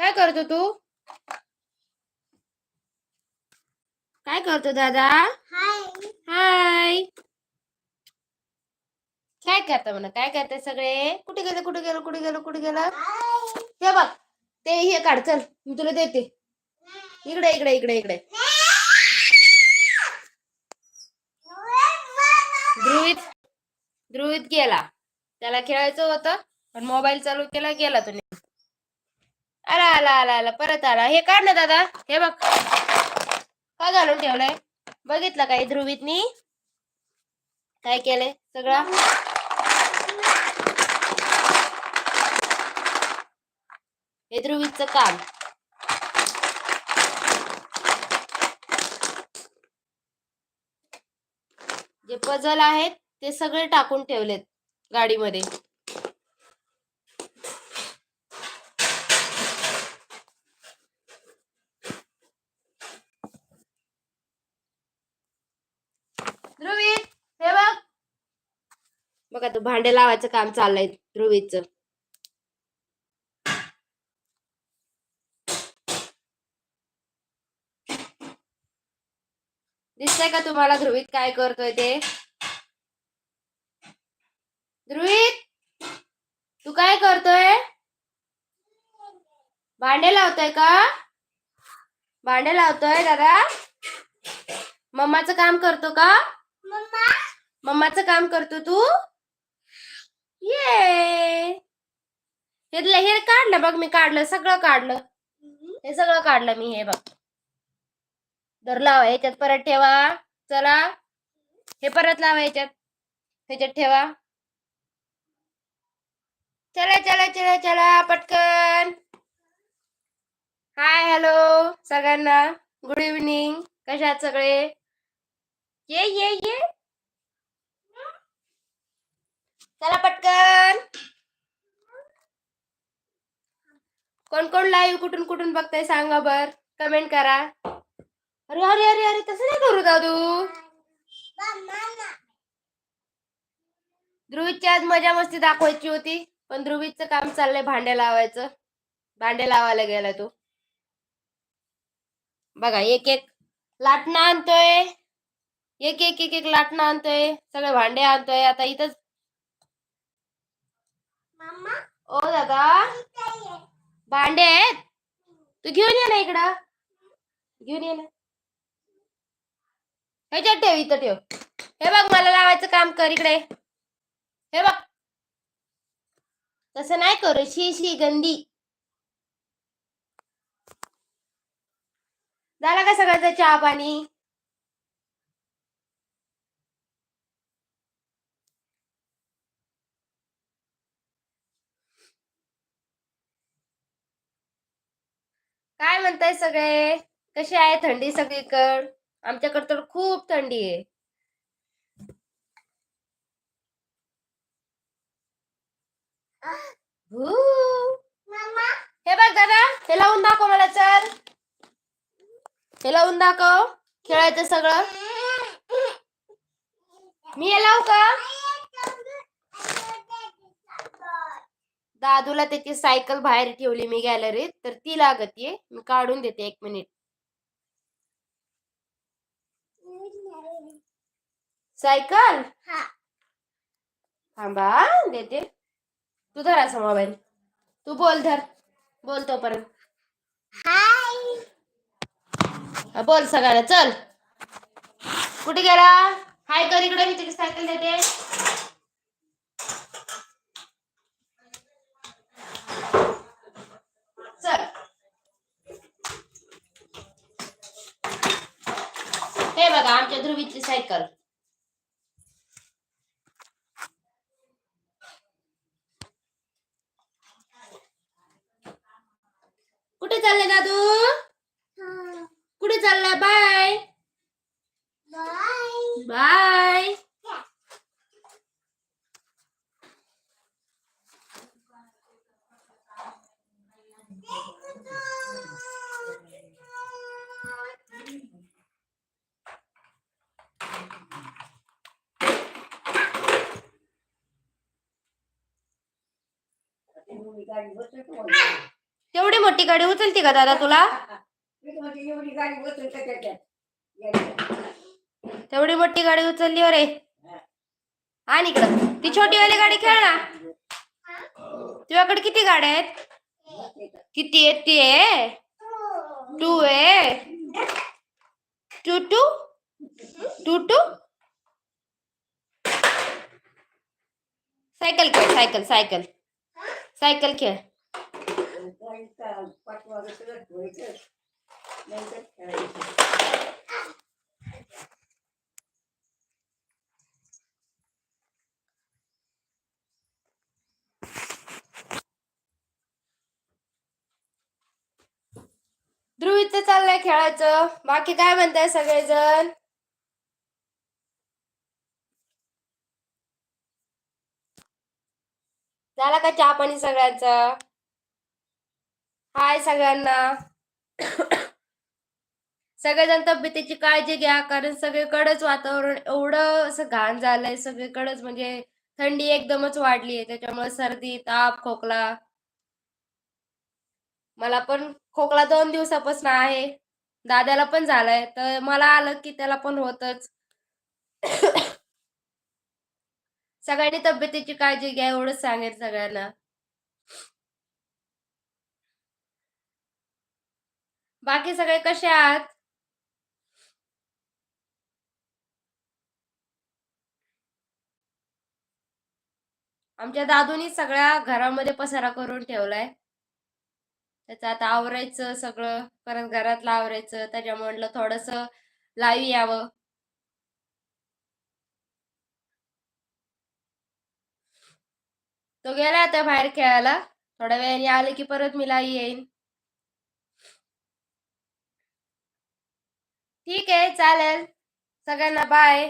काय करतो तू? काय करतो दादा? हाय काय करता म्हणा? काय करते सगळे? कुठे गेले कुठे गेलो कुठे गेलो कुठे गेलं? हे बघ ते हे काढ चल. मी तुला देते. इकडे इकडे इकडे इकडे. ध्रुवीत ध्रुवीत गेला. त्याला खेळायचं होतं पण मोबाईल चालू केला गेला तो निघून. आला आला आला आला परत आला. हे काढ ना दादा. हे बघ. का घालून ठेवलंय? बघितलं काय ध्रुवीतनी? काय केलंय सगळं? हे ध्रुवीचं काम. जे पझल आहेत ते सगळे टाकून ठेवलेत गाडीमध्ये ध्रुवीत हे बघ बघा तू भांडे लावायचं काम चाललंय ध्रुवीचं. दिसतंय का तुम्हाला ध्रुवीत काय करतोय ते? ध्रुवीत तू काय करतोय? भांडे लावतोय का? भांडे लावतोय दादा? मम्माचं काम करतो का? मम्माचं काम करतो तू? ये हे हे काढलं बघ मी काढलं सगळं काढलं. हे सगळं काढलं मी हे बघ. धर लावा ह्याच्यात परत ठेवा. चला. हे परत लावा ह्याच्यात ह्याच्यात ठेवा. चला चला चला चला पटकन. हाय हॅलो सगळ्यांना. गुड इव्हनिंग कशात सगळे? ये ये ये. चला पटकन. कोण कोण लाईव्ह कुठून कुठून बघताय सांगा बर. कमेंट करा. अरे अरे अरे अरे तसं नाही करू दादू. ध्रुवीची आज मजा मस्ती दाखवायची होती पण ध्रुवीचं काम चाललंय भांडे लावायचं. भांडे लावायला गेला तो. बघा एक एक लाटणं आणतोय. एक एक एक एक लाटणं आणतोय. सगळे भांडे आणतोय. आता इथंच ओ दादा भांडे आहेत? तू घेऊन ये ना इकडं. घेऊन ये ना. ह्याच्यात ठेव इथं ठेव. हे बघ मला लावायचं काम कर इकडे. हे बघ. तसं नाही करू शी शी गंदी. झाला का सगळ्याचा चहा पाणी? काय म्हणताय सगळे? कशी आहे थंडी सगळीकड? आमच्याकडे तर खूप थंडी आहे. हे बघ दादा हे लावून दाखव मला चल. हे लावून दाखव खेळायचं सगळं. मी हे लावू का? दादूला त्याची सायकल बाहेर ठेवली मी गॅलरीत तर ती लागतीये. मी काढून देते एक मिनिट सायकल? थांबा देते. तू धर असा मोबाईल तू बोल धर. बोल तोपर्यंत. हा, बोल सगळ्यांना चल. कुठे गेला? हाय कर इकडे मी तुझी सायकल देते चल हे बघा आमच्या ध्रुवीची सायकल कुठे चालले दादू कुठे चाललाय बाय बाय तेवढी मोठी? गाडी उचलती का दादा तुला? एवढी गाडी बसून त्याच्यात तेवढी मोठी गाडी उचलली हो रे. आणि इकडं. ती छोटीवाली गाडी खेळ ना. तुझ्याकडे किती गाड्या आहेत? किती आहेत ती आहे टू आहे टू टू टू टू सायकल खेळ सायकल सायकल. सायकल खेळ. पाच ध्रुवीचं चाललंय खेळायचं बाकी काय म्हणताय सगळेजण? झाला का चहा पाणी सगळ्यांचा? हाय सगळ्यांना. सगळेजण तब्येतीची काळजी घ्या कारण सगळीकडेच वातावरण एवढं असं घाण झालंय सगळीकडेच म्हणजे थंडी एकदमच वाढली आहे त्याच्यामुळे सर्दी ताप खोकला. मला पण खोकला दोन दिवसापासून आहे. दादाला पण झालाय तर मला आलं की त्याला पण होतच. सगळ्यांनी तब्येतीची काळजी घ्या एवढंच सांगेल सगळ्यांना. बाकी सगळे कसे आहात? आमच्या दादूनी सगळ्या घरामध्ये पसारा करून ठेवलाय. त्याचं आता आवरायचं सगळं परत घरातलं आवरायचं त्याच्या म्हटलं थोडस लाईव्ह यावं. तो गेला आता बाहेर खेळायला. थोड्या वेळाने आले की परत मी लाई येईन. ठीक आहे चालेल. सगळ्यांना बाय